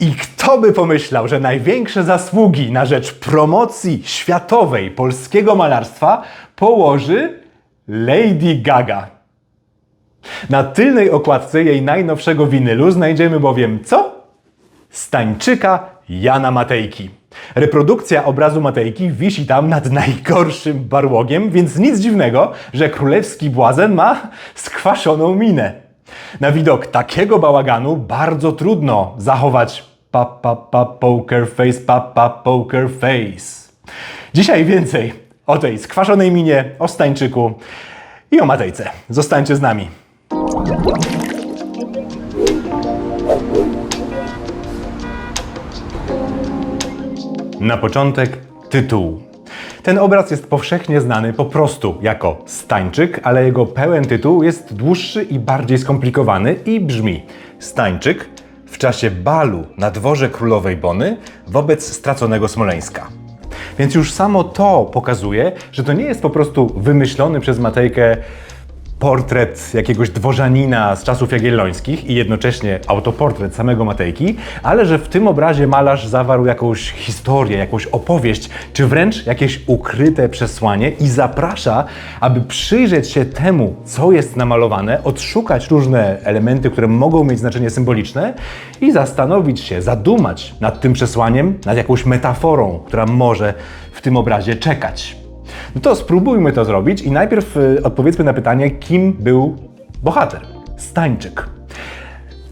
I kto by pomyślał, że największe zasługi na rzecz promocji światowej polskiego malarstwa położy Lady Gaga. Na tylnej okładce jej najnowszego winylu znajdziemy bowiem co? Stańczyka Jana Matejki. Reprodukcja obrazu Matejki wisi tam nad najgorszym barłogiem, więc nic dziwnego, że królewski błazen ma skwaszoną minę. Na widok takiego bałaganu bardzo trudno zachować pa pa pa poker face, pa pa poker face. Dzisiaj więcej o tej skwaszonej minie, o Stańczyku i o Matejce. Zostańcie z nami. Na początek tytuł. Ten obraz jest powszechnie znany po prostu jako Stańczyk, ale jego pełen tytuł jest dłuższy i bardziej skomplikowany i brzmi Stańczyk w czasie balu na dworze królowej Bony wobec straconego Smoleńska. Więc już samo to pokazuje, że to nie jest po prostu wymyślony przez Matejkę portret jakiegoś dworzanina z czasów jagiellońskich i jednocześnie autoportret samego Matejki, ale że w tym obrazie malarz zawarł jakąś historię, jakąś opowieść, czy wręcz jakieś ukryte przesłanie i zaprasza, aby przyjrzeć się temu, co jest namalowane, odszukać różne elementy, które mogą mieć znaczenie symboliczne i zastanowić się, zadumać nad tym przesłaniem, nad jakąś metaforą, która może w tym obrazie czekać. No to spróbujmy to zrobić i najpierw y, odpowiedzmy na pytanie, kim był bohater. Stańczyk.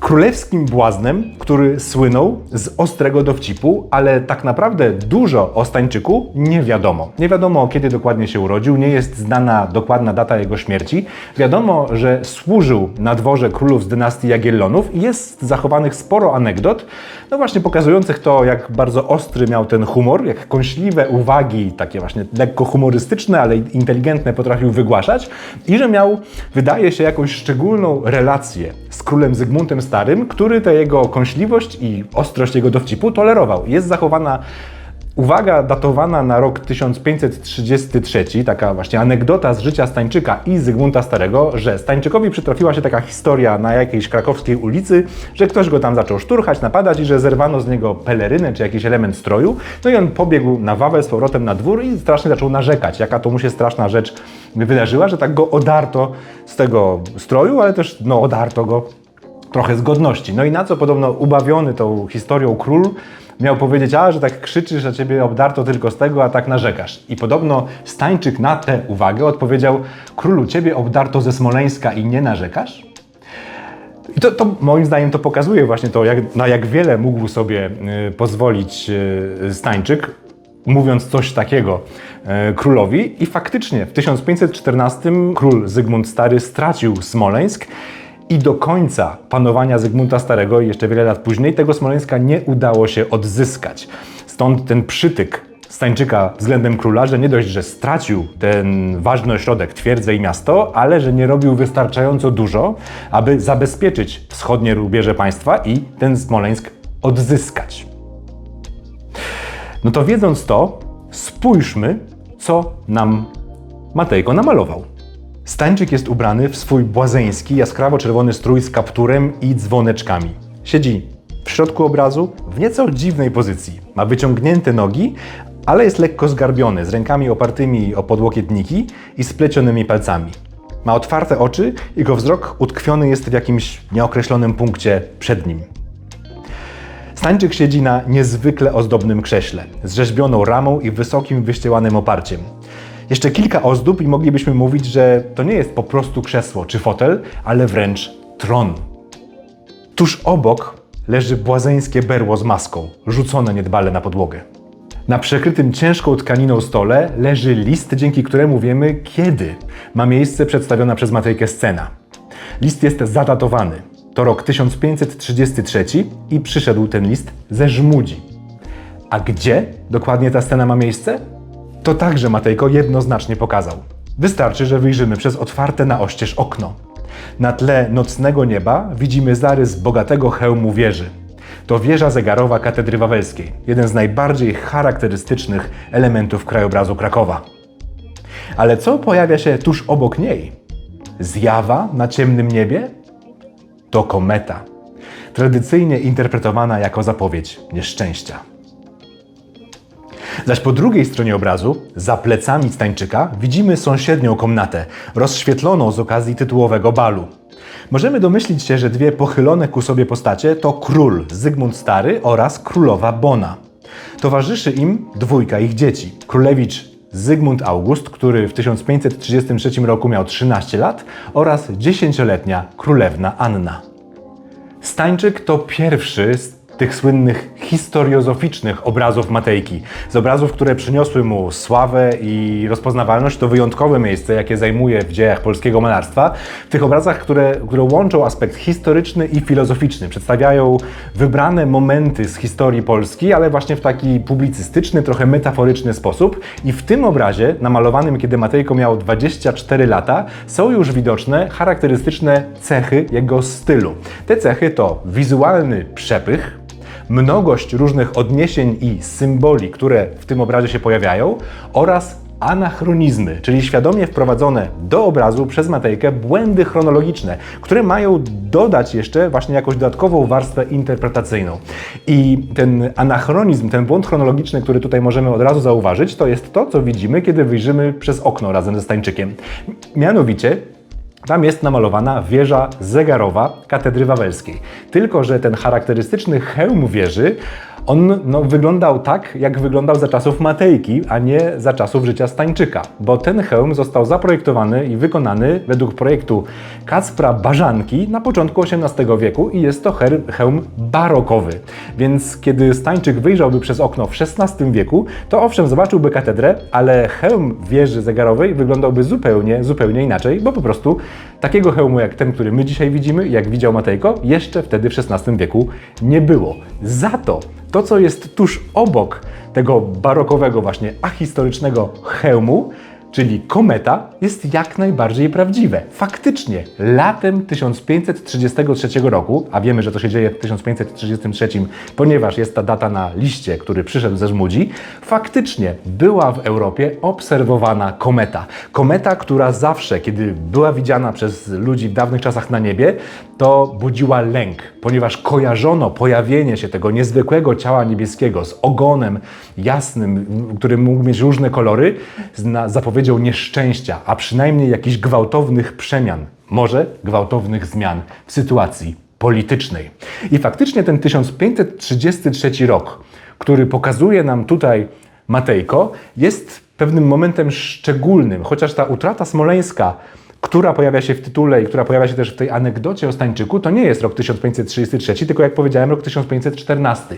Królewskim błaznem, który słynął z ostrego dowcipu, ale tak naprawdę dużo o Stańczyku nie wiadomo. Nie wiadomo, kiedy dokładnie się urodził, nie jest znana dokładna data jego śmierci. Wiadomo, że służył na dworze królów z dynastii Jagiellonów i jest zachowanych sporo anegdot, no właśnie pokazujących to, jak bardzo ostry miał ten humor, jak kąśliwe uwagi, takie właśnie lekko humorystyczne, ale inteligentne potrafił wygłaszać i że miał, wydaje się, jakąś szczególną relację z królem Zygmuntem Starym, który tę jego kąśliwość i ostrość jego dowcipu tolerował. Jest zachowana Uwaga datowana na rok 1533, taka właśnie anegdota z życia Stańczyka i Zygmunta Starego, że Stańczykowi przytrafiła się taka historia na jakiejś krakowskiej ulicy, że ktoś go tam zaczął szturchać, napadać i że zerwano z niego pelerynę czy jakiś element stroju. No i on pobiegł na Wawel z powrotem na dwór i strasznie zaczął narzekać, jaka to mu się straszna rzecz wydarzyła, że tak go odarto z tego stroju, ale też no odarto go trochę z godności. No i na co podobno ubawiony tą historią król miał powiedzieć, a że tak krzyczysz, że ciebie obdarto tylko z tego, a tak narzekasz. I podobno Stańczyk na tę uwagę odpowiedział, królu, ciebie obdarto ze Smoleńska i nie narzekasz? I to, to moim zdaniem to pokazuje właśnie to, jak, na jak wiele mógł sobie y, pozwolić y, Stańczyk, mówiąc coś takiego y, królowi. I faktycznie w 1514 król Zygmunt Stary stracił Smoleńsk i do końca panowania Zygmunta Starego i jeszcze wiele lat później tego Smoleńska nie udało się odzyskać. Stąd ten przytyk Stańczyka względem króla, że nie dość, że stracił ten ważny ośrodek, twierdzę i miasto, ale że nie robił wystarczająco dużo, aby zabezpieczyć wschodnie rubieże państwa i ten Smoleńsk odzyskać. No to wiedząc to, spójrzmy, co nam Matejko namalował. Stańczyk jest ubrany w swój błazeński, jaskrawo-czerwony strój z kapturem i dzwoneczkami. Siedzi w środku obrazu w nieco dziwnej pozycji. Ma wyciągnięte nogi, ale jest lekko zgarbiony, z rękami opartymi o podłokietniki i splecionymi palcami. Ma otwarte oczy, jego wzrok utkwiony jest w jakimś nieokreślonym punkcie przed nim. Stańczyk siedzi na niezwykle ozdobnym krześle, z rzeźbioną ramą i wysokim, wyściełanym oparciem. Jeszcze kilka ozdób i moglibyśmy mówić, że to nie jest po prostu krzesło czy fotel, ale wręcz tron. Tuż obok leży błazeńskie berło z maską, rzucone niedbale na podłogę. Na przykrytym ciężką tkaniną stole leży list, dzięki któremu wiemy, kiedy ma miejsce przedstawiona przez Matejkę scena. List jest zadatowany. To rok 1533 i przyszedł ten list ze Żmudzi. A gdzie dokładnie ta scena ma miejsce? To także Matejko jednoznacznie pokazał. Wystarczy, że wyjrzymy przez otwarte na oścież okno. Na tle nocnego nieba widzimy zarys bogatego hełmu wieży. To wieża zegarowa katedry wawelskiej, jeden z najbardziej charakterystycznych elementów krajobrazu Krakowa. Ale co pojawia się tuż obok niej? Zjawa na ciemnym niebie? To kometa. tradycyjnie interpretowana jako zapowiedź nieszczęścia. Zaś po drugiej stronie obrazu, za plecami Stańczyka, widzimy sąsiednią komnatę, rozświetloną z okazji tytułowego balu. Możemy domyślić się, że dwie pochylone ku sobie postacie to król Zygmunt Stary oraz królowa Bona. Towarzyszy im dwójka ich dzieci. Królewicz Zygmunt August, który w 1533 roku miał 13 lat oraz 10-letnia królewna Anna. Stańczyk to pierwszy z tych słynnych historiozoficznych obrazów Matejki. Z obrazów, które przyniosły mu sławę i rozpoznawalność, to wyjątkowe miejsce, jakie zajmuje w dziejach polskiego malarstwa. W tych obrazach, które, które łączą aspekt historyczny i filozoficzny, przedstawiają wybrane momenty z historii Polski, ale właśnie w taki publicystyczny, trochę metaforyczny sposób. I w tym obrazie, namalowanym kiedy Matejko miał 24 lata, są już widoczne charakterystyczne cechy jego stylu. Te cechy to wizualny przepych, mnogość różnych odniesień i symboli, które w tym obrazie się pojawiają, oraz anachronizmy, czyli świadomie wprowadzone do obrazu przez Matejkę błędy chronologiczne, które mają dodać jeszcze właśnie jakąś dodatkową warstwę interpretacyjną. I ten anachronizm, ten błąd chronologiczny, który tutaj możemy od razu zauważyć, to jest to, co widzimy, kiedy wyjrzymy przez okno razem ze Stańczykiem. Mianowicie tam jest namalowana wieża zegarowa katedry wawelskiej. Tylko, że ten charakterystyczny hełm wieży on no, wyglądał tak, jak wyglądał za czasów Matejki, a nie za czasów życia Stańczyka, bo ten hełm został zaprojektowany i wykonany według projektu Kacpra Bażanki na początku XVIII wieku i jest to hełm barokowy. Więc kiedy Stańczyk wyjrzałby przez okno w XVI wieku, to owszem zobaczyłby katedrę, ale hełm wieży zegarowej wyglądałby zupełnie, zupełnie inaczej, bo po prostu takiego hełmu jak ten, który my dzisiaj widzimy, jak widział Matejko, jeszcze wtedy w XVI wieku nie było. Za to to, co jest tuż obok tego barokowego, właśnie ahistorycznego hełmu, czyli kometa, jest jak najbardziej prawdziwe. Faktycznie, latem 1533 roku, a wiemy, że to się dzieje w 1533, ponieważ jest ta data na liście, który przyszedł ze Żmudzi, faktycznie była w Europie obserwowana kometa. Kometa, która zawsze, kiedy była widziana przez ludzi w dawnych czasach na niebie, to budziła lęk, ponieważ kojarzono pojawienie się tego niezwykłego ciała niebieskiego z ogonem jasnym, który mógł mieć różne kolory, z zapowiedzią nieszczęścia, a przynajmniej jakichś gwałtownych przemian, może gwałtownych zmian w sytuacji politycznej. I faktycznie ten 1533 rok, który pokazuje nam tutaj Matejko, jest pewnym momentem szczególnym, chociaż ta utrata smoleńska która pojawia się w tytule i która pojawia się też w tej anegdocie o Stańczyku, to nie jest rok 1533, tylko jak powiedziałem, rok 1514.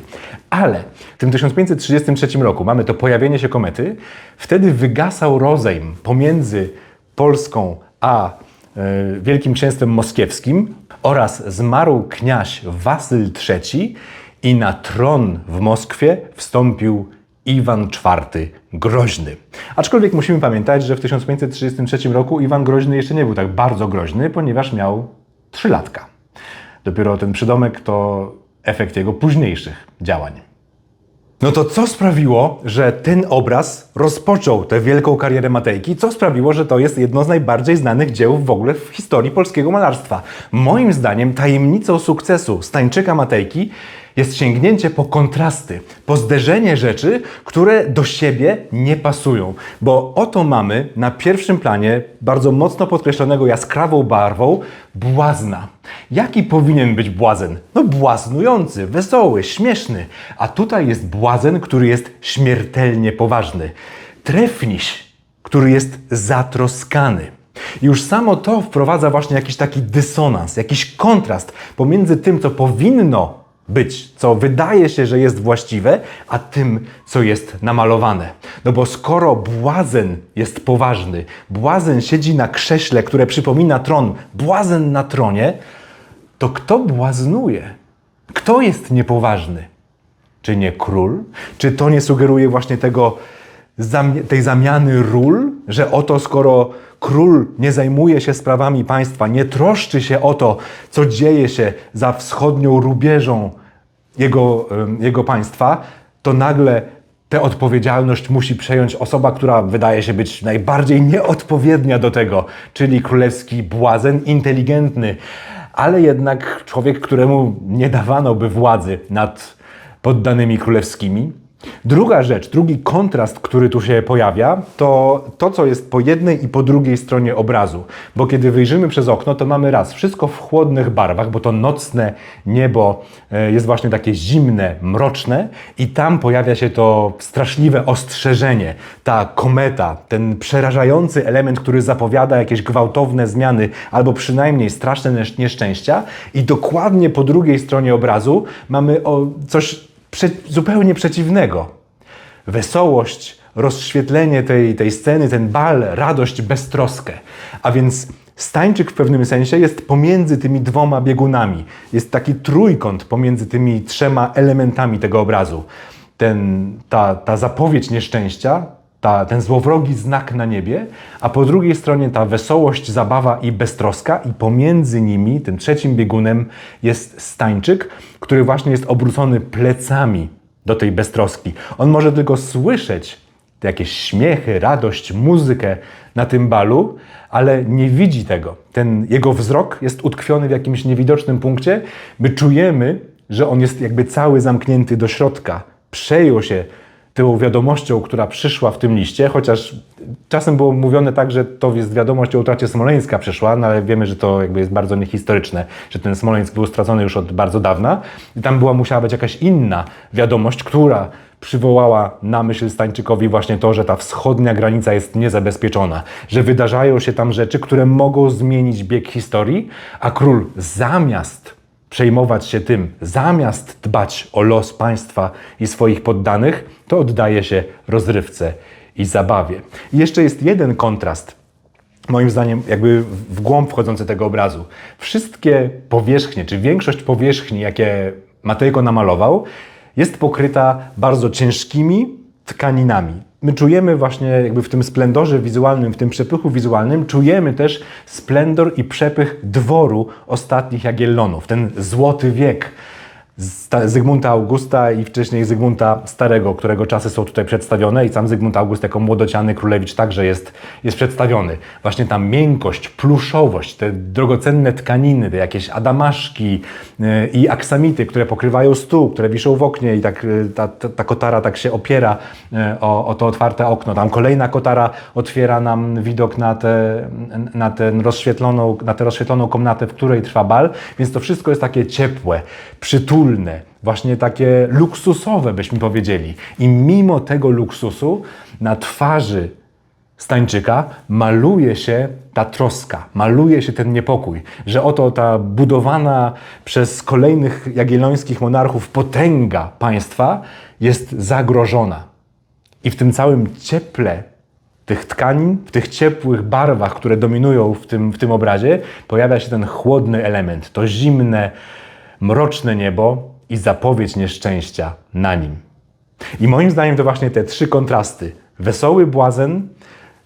Ale w tym 1533 roku mamy to pojawienie się komety, wtedy wygasał rozejm pomiędzy Polską a e, Wielkim Księstwem Moskiewskim oraz zmarł kniaź Wasyl III i na tron w Moskwie wstąpił Iwan IV Groźny. Aczkolwiek musimy pamiętać, że w 1533 roku Iwan Groźny jeszcze nie był tak bardzo groźny, ponieważ miał trzylatka. Dopiero ten przydomek to efekt jego późniejszych działań. No to co sprawiło, że ten obraz rozpoczął tę wielką karierę Matejki? Co sprawiło, że to jest jedno z najbardziej znanych dzieł w ogóle w historii polskiego malarstwa? Moim zdaniem tajemnicą sukcesu Stańczyka Matejki jest sięgnięcie po kontrasty, po zderzenie rzeczy, które do siebie nie pasują. Bo oto mamy na pierwszym planie, bardzo mocno podkreślonego jaskrawą barwą, błazna. Jaki powinien być błazen? No błaznujący, wesoły, śmieszny. A tutaj jest błazen, który jest śmiertelnie poważny. Trefniś, który jest zatroskany. Już samo to wprowadza właśnie jakiś taki dysonans, jakiś kontrast pomiędzy tym, co powinno być, co wydaje się, że jest właściwe, a tym, co jest namalowane. No bo skoro błazen jest poważny, błazen siedzi na krześle, które przypomina tron, błazen na tronie, to kto błaznuje? Kto jest niepoważny? Czy nie król? Czy to nie sugeruje właśnie tego, tej zamiany ról, że oto skoro król nie zajmuje się sprawami państwa, nie troszczy się o to, co dzieje się za wschodnią rubieżą jego, jego państwa, to nagle tę odpowiedzialność musi przejąć osoba, która wydaje się być najbardziej nieodpowiednia do tego, czyli królewski błazen, inteligentny, ale jednak człowiek, któremu nie dawano by władzy nad poddanymi królewskimi. Druga rzecz, drugi kontrast, który tu się pojawia, to to, co jest po jednej i po drugiej stronie obrazu. Bo kiedy wyjrzymy przez okno, to mamy raz wszystko w chłodnych barwach, bo to nocne niebo e, jest właśnie takie zimne, mroczne, i tam pojawia się to straszliwe ostrzeżenie, ta kometa, ten przerażający element, który zapowiada jakieś gwałtowne zmiany albo przynajmniej straszne niesz- nieszczęścia. I dokładnie po drugiej stronie obrazu mamy coś zupełnie przeciwnego. Wesołość, rozświetlenie tej, tej sceny, ten bal, radość, beztroskę. A więc Stańczyk w pewnym sensie jest pomiędzy tymi dwoma biegunami. Jest taki trójkąt pomiędzy tymi trzema elementami tego obrazu. Ten, ta, ta zapowiedź nieszczęścia, ta, ten złowrogi znak na niebie, a po drugiej stronie ta wesołość, zabawa i beztroska, i pomiędzy nimi, tym trzecim biegunem, jest stańczyk, który właśnie jest obrócony plecami do tej beztroski. On może tylko słyszeć te jakieś śmiechy, radość, muzykę na tym balu, ale nie widzi tego. Ten jego wzrok jest utkwiony w jakimś niewidocznym punkcie. My czujemy, że on jest jakby cały zamknięty do środka. Przejął się tą wiadomością, która przyszła w tym liście, chociaż czasem było mówione tak, że to jest wiadomość o utracie Smoleńska przyszła, no ale wiemy, że to jakby jest bardzo niehistoryczne, że ten Smoleńsk był stracony już od bardzo dawna i tam była musiała być jakaś inna wiadomość, która przywołała na myśl Stańczykowi właśnie to, że ta wschodnia granica jest niezabezpieczona, że wydarzają się tam rzeczy, które mogą zmienić bieg historii, a król zamiast przejmować się tym, zamiast dbać o los państwa i swoich poddanych, to oddaje się rozrywce i zabawie. I jeszcze jest jeden kontrast, moim zdaniem, jakby w głąb wchodzący tego obrazu. Wszystkie powierzchnie, czy większość powierzchni, jakie Matejko namalował, jest pokryta bardzo ciężkimi tkaninami. My czujemy właśnie jakby w tym splendorze wizualnym, w tym przepychu wizualnym, czujemy też splendor i przepych dworu ostatnich Jagiellonów, ten złoty wiek Zygmunta Augusta i wcześniej Zygmunta Starego, którego czasy są tutaj przedstawione i sam Zygmunt August jako młodociany królewicz także jest, jest przedstawiony. Właśnie ta miękkość, pluszowość, te drogocenne tkaniny, te jakieś adamaszki yy, i aksamity, które pokrywają stół, które wiszą w oknie i tak yy, ta, ta, ta kotara tak się opiera yy, o, o to otwarte okno. Tam kolejna kotara otwiera nam widok na tę na ten rozświetloną, na tę rozświetloną komnatę, w której trwa bal, więc to wszystko jest takie ciepłe, przytulne, właśnie takie luksusowe, byśmy powiedzieli. I mimo tego luksusu na twarzy Stańczyka maluje się ta troska, maluje się ten niepokój, że oto ta budowana przez kolejnych jagiellońskich monarchów potęga państwa jest zagrożona. I w tym całym cieple tych tkanin, w tych ciepłych barwach, które dominują w tym, w tym obrazie, pojawia się ten chłodny element, to zimne, mroczne niebo i zapowiedź nieszczęścia na nim. I moim zdaniem to właśnie te trzy kontrasty: wesoły błazen,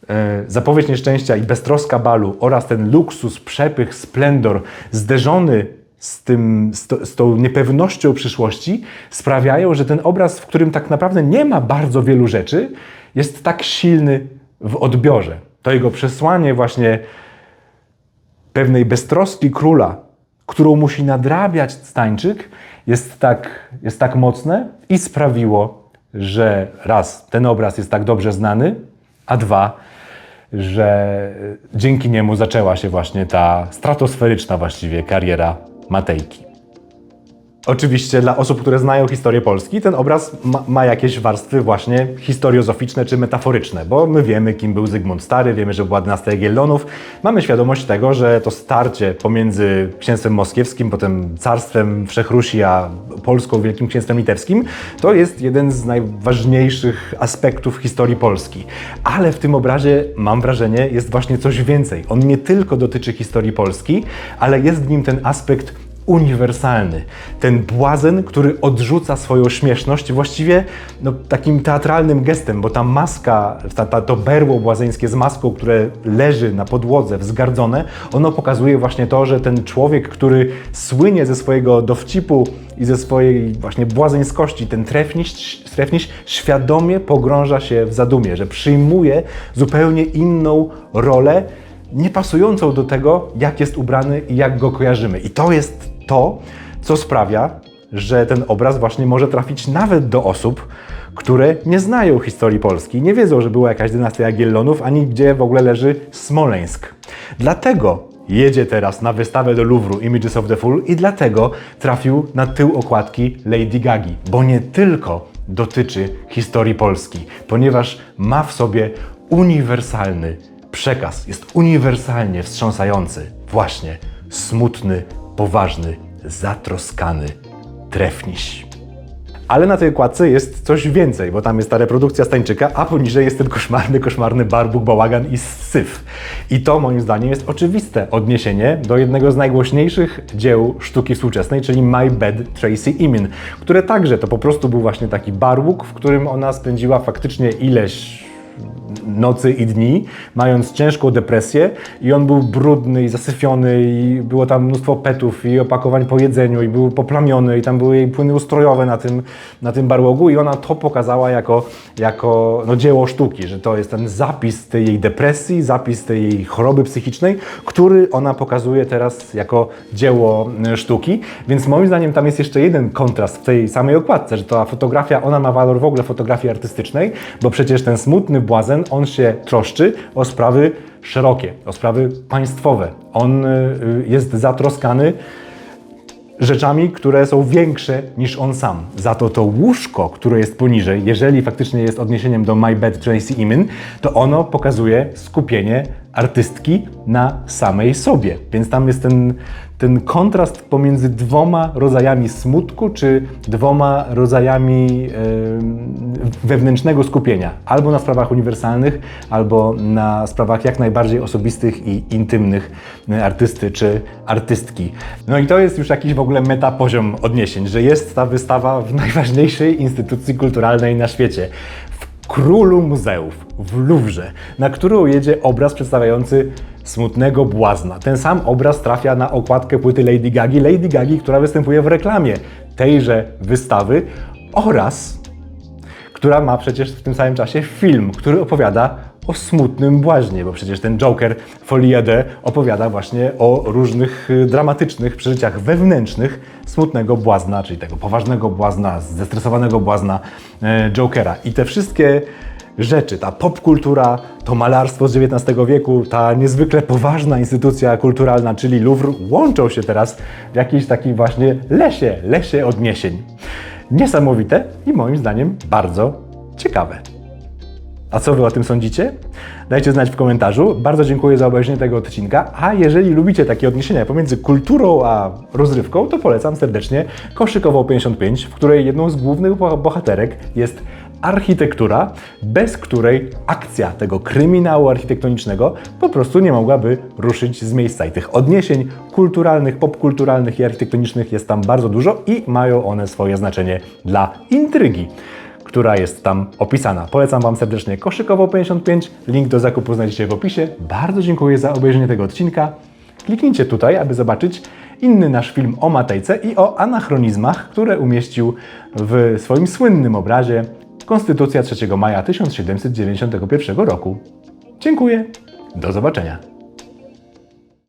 e, zapowiedź nieszczęścia i beztroska balu oraz ten luksus, przepych, splendor zderzony z, tym, z, to, z tą niepewnością przyszłości sprawiają, że ten obraz, w którym tak naprawdę nie ma bardzo wielu rzeczy, jest tak silny w odbiorze. To jego przesłanie właśnie pewnej beztroski króla, którą musi nadrabiać Stańczyk, jest tak, jest tak mocne i sprawiło, że raz, ten obraz jest tak dobrze znany, a dwa, że dzięki niemu zaczęła się właśnie ta stratosferyczna właściwie kariera Matejki. Oczywiście dla osób, które znają historię Polski, ten obraz ma, ma, jakieś warstwy właśnie historiozoficzne czy metaforyczne, bo my wiemy, kim był Zygmunt Stary, wiemy, że była dynastia Jagiellonów, mamy świadomość tego, że to starcie pomiędzy księstwem moskiewskim, potem carstwem Wszechrusi, a Polską Wielkim Księstwem Litewskim, to jest jeden z najważniejszych aspektów historii Polski. Ale w tym obrazie, mam wrażenie, jest właśnie coś więcej. On nie tylko dotyczy historii Polski, ale jest w nim ten aspekt uniwersalny. Ten błazen, który odrzuca swoją śmieszność właściwie no, takim teatralnym gestem, bo ta maska, ta, ta, to berło błazeńskie z maską, które leży na podłodze wzgardzone, ono pokazuje właśnie to, że ten człowiek, który słynie ze swojego dowcipu i ze swojej właśnie błazeńskości, ten trefniś, trefniś świadomie pogrąża się w zadumie, że przyjmuje zupełnie inną rolę niepasującą do tego, jak jest ubrany i jak go kojarzymy. I to jest to, co sprawia, że ten obraz właśnie może trafić nawet do osób, które nie znają historii Polski, nie wiedzą, że była jakaś dynastia Jagiellonów, ani gdzie w ogóle leży Smoleńsk. Dlatego jedzie teraz na wystawę do Louvru Images of the Fool i dlatego trafił na tył okładki Lady Gagi, bo nie tylko dotyczy historii Polski, ponieważ ma w sobie uniwersalny przekaz, jest uniwersalnie wstrząsający, właśnie smutny, poważny, zatroskany trefniś. Ale na tej okładce jest coś więcej, bo tam jest ta reprodukcja Stańczyka, a poniżej jest ten koszmarny, koszmarny barbuk, bałagan i syf. I to moim zdaniem jest oczywiste odniesienie do jednego z najgłośniejszych dzieł sztuki współczesnej, czyli My Bed Tracy Emin, które także to po prostu był właśnie taki barbuk, w którym ona spędziła faktycznie ileś nocy i dni, mając ciężką depresję. I on był brudny i zasyfiony i było tam mnóstwo petów i opakowań po jedzeniu i był poplamiony i tam były jej płyny ustrojowe na tym, na tym barłogu. I ona to pokazała jako, jako no, dzieło sztuki, że to jest ten zapis tej jej depresji, zapis tej jej choroby psychicznej, który ona pokazuje teraz jako dzieło e, sztuki, więc moim zdaniem tam jest jeszcze jeden kontrast w tej samej okładce, że ta fotografia, ona ma walor w ogóle fotografii artystycznej, bo przecież ten smutny błazen, on się troszczy o sprawy szerokie, o sprawy państwowe. On y, jest zatroskany rzeczami, które są większe niż on sam. Za to to łóżko, które jest poniżej, jeżeli faktycznie jest odniesieniem do My Bed Tracy Emin, to ono pokazuje skupienie artystki na samej sobie. Więc tam jest ten, ten kontrast pomiędzy dwoma rodzajami smutku, czy dwoma rodzajami wewnętrznego skupienia. Albo na sprawach uniwersalnych, albo na sprawach jak najbardziej osobistych i intymnych e, artysty czy artystki. No i to jest już jakiś w ogóle metapoziom odniesień, że jest ta wystawa w najważniejszej instytucji kulturalnej na świecie. Królu muzeów, w Louvre, na którą jedzie obraz przedstawiający smutnego błazna. Ten sam obraz trafia na okładkę płyty Lady Gagi, Lady Gagi, która występuje w reklamie tejże wystawy oraz która ma przecież w tym samym czasie film, który opowiada o smutnym błaźnie, bo przecież ten Joker Folia D opowiada właśnie o różnych y, dramatycznych przeżyciach wewnętrznych smutnego błazna, czyli tego poważnego błazna, zestresowanego błazna e, Jokera. I te wszystkie rzeczy, ta popkultura, to malarstwo z XIX wieku, ta niezwykle poważna instytucja kulturalna, czyli Louvre, łączą się teraz w jakiejś takiej właśnie lesie, lesie odniesień. Niesamowite i moim zdaniem bardzo ciekawe. A co Wy o tym sądzicie? Dajcie znać w komentarzu. Bardzo dziękuję za obejrzenie tego odcinka. A jeżeli lubicie takie odniesienia pomiędzy kulturą a rozrywką, to polecam serdecznie Koszykową 55, w której jedną z głównych bo- bohaterek jest architektura, bez której akcja tego kryminału architektonicznego po prostu nie mogłaby ruszyć z miejsca. I tych odniesień kulturalnych, popkulturalnych i architektonicznych jest tam bardzo dużo i mają one swoje znaczenie dla intrygi która jest tam opisana. Polecam Wam serdecznie Koszykowo 55. Link do zakupu znajdziecie w opisie. Bardzo dziękuję za obejrzenie tego odcinka. Kliknijcie tutaj, aby zobaczyć inny nasz film o Matejce i o anachronizmach, które umieścił w swoim słynnym obrazie Konstytucja 3 maja 1791 roku. Dziękuję. Do zobaczenia.